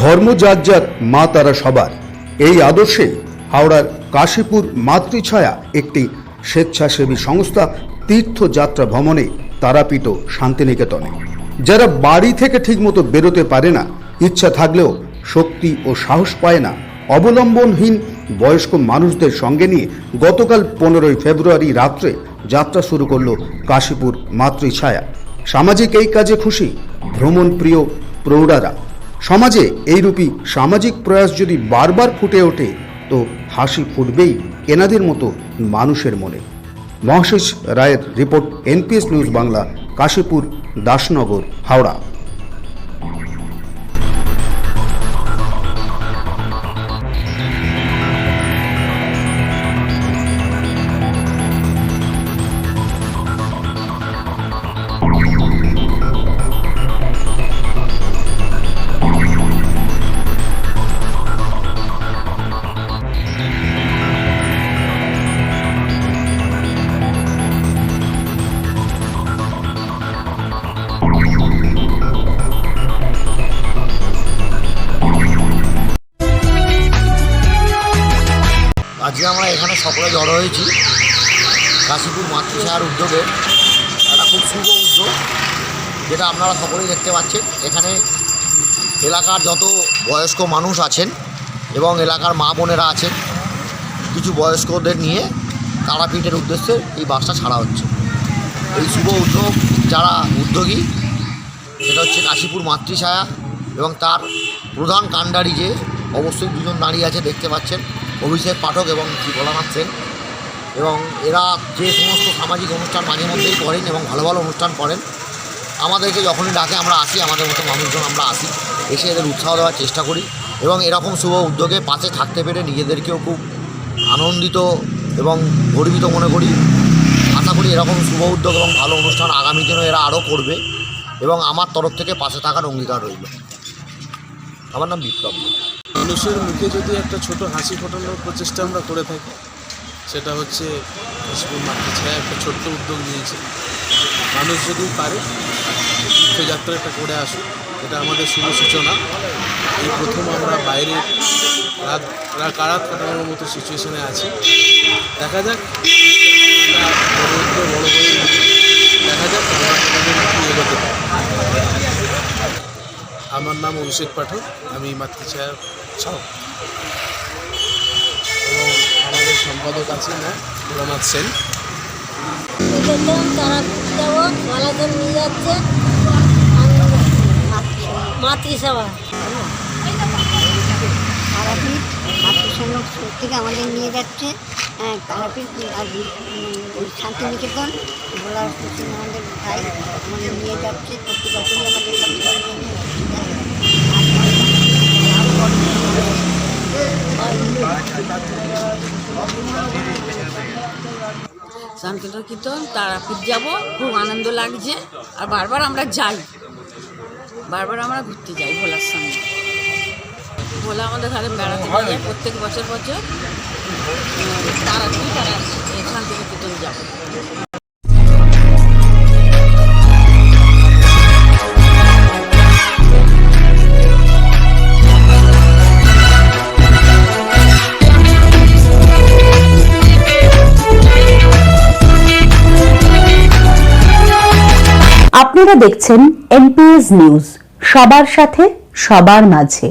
ধর্ম যার যার মা তারা সবার। এই আদর্শে হাওড়ার কাশীপুর মাতৃছায়া একটি স্বেচ্ছাসেবী সংস্থা তীর্থযাত্রা ভ্রমণে তারাপীঠ শান্তিনিকেতনে। যারা বাড়ি থেকে ঠিকমতো বেরোতে পারে না, ইচ্ছা থাকলেও শক্তি ও সাহস পায় না, অবলম্বনহীন বয়স্ক মানুষদের সঙ্গে নিয়ে গতকাল পনেরোই ফেব্রুয়ারি রাত্রে যাত্রা শুরু করল কাশীপুর মাতৃছায়া। সামাজিক এই কাজে খুশি ভ্রমণ প্রিয় প্রৌঢ়ারা। সমাজে এইরূপী সামাজিক প্রয়াস যদি বারবার ফুটে ওঠে, তো হাসি ফুটবেই কেনাদের মতো মানুষের মনে। মহাশেষ রায়ের report NPS news Bangla, Kashipur, Dasnagar, Howrah. এখানে সকলে জড়ো হয়েছি। কাশীপুর মাতৃসাহার উদ্যোগে একটা খুব শুভ উদ্যোগ, যেটা আপনারা সকলেই দেখতে পাচ্ছেন। এখানে এলাকার যত বয়স্ক মানুষ আছেন এবং এলাকার মা বোনেরা আছেন, কিছু বয়স্কদের নিয়ে তারাপীঠের উদ্দেশ্যে এই বাসটা ছাড়া হচ্ছে। এই শুভ উদ্যোগ যারা উদ্যোগী, সেটা হচ্ছে কাশীপুর মাতৃছায়া এবং তার প্রধান কাণ্ডারি যে, অবশ্যই দুজন দাঁড়িয়ে আছে, দেখতে পাচ্ছেন। অভিষেক পাঠক এবং ভোলানাথ সেন। এবং এরা যে সমস্ত সামাজিক অনুষ্ঠান মাঝে মধ্যেই করেন এবং ভালো ভালো অনুষ্ঠান করেন, আমাদেরকে যখনই ডাকে আমরা আসি, আমাদের মতো মানুষজন আমরা আসি, এসে এদের উৎসাহ দেওয়ার চেষ্টা করি এবং এরকম শুভ উদ্যোগে পাশে থাকতে পেরে নিজেদেরকেও খুব আনন্দিত এবং গর্বিত মনে করি। আশা করি এরকম শুভ উদ্যোগ এবং ভালো অনুষ্ঠান আগামী দিনেও এরা আরও করবে এবং আমার তরফ থেকে পাশে থাকার অঙ্গীকার রইল। আমার নাম বিপ্লব। মানুষের মুখে যদি একটা ছোট হাসি ফোটানোর প্রচেষ্টা আমরা করে থাকি, সেটা হচ্ছে ছায়া একটা ছোট্ট উদ্যোগ নিয়েছে। মানুষ যদি পারে তীর্থযাত্রাটা করে আসুক, এটা আমাদের শুভ সূচনা। এই প্রথম আমরা বাইরে রাত রাত কাটানোর মতো সিচুয়েশনে আছি। দেখা যাক এটা বড় উদ্যোগ, বড় করে দেখা যাক আমরা কতদিন কি এগোতে পারি আমার নাম অভিষেক পাঠক আমি মাতৃছায়ার এবং আমাদের সম্পাদক আছেন না ভোলানাথ সেন। মাতৃসভা তারাপীঠ মাতৃসংঘ থেকে আমাদের নিয়ে যাচ্ছে। হ্যাঁ, তারাপীঠ আর শান্তিনিকেতন ভোলার থেকে আমাদের ভাই আমাদের নিয়ে যাচ্ছে। প্রতি বছরই আমাদের। কীর্তন তারাপীঠ যাব। খুব আনন্দ লাগছে। আর বারবার আমরা যাই। বারবার আমরা ঘুরতে যাই ভোলার সঙ্গে। ভোলা আমাদের ঘরে বেড়াতে যায় প্রত্যেক বছর বছর আর এই শান্তিনিকেতন যাব। আপনারা দেখছেন এনপিএস নিউজ সবার সাথে সবার মাঝে।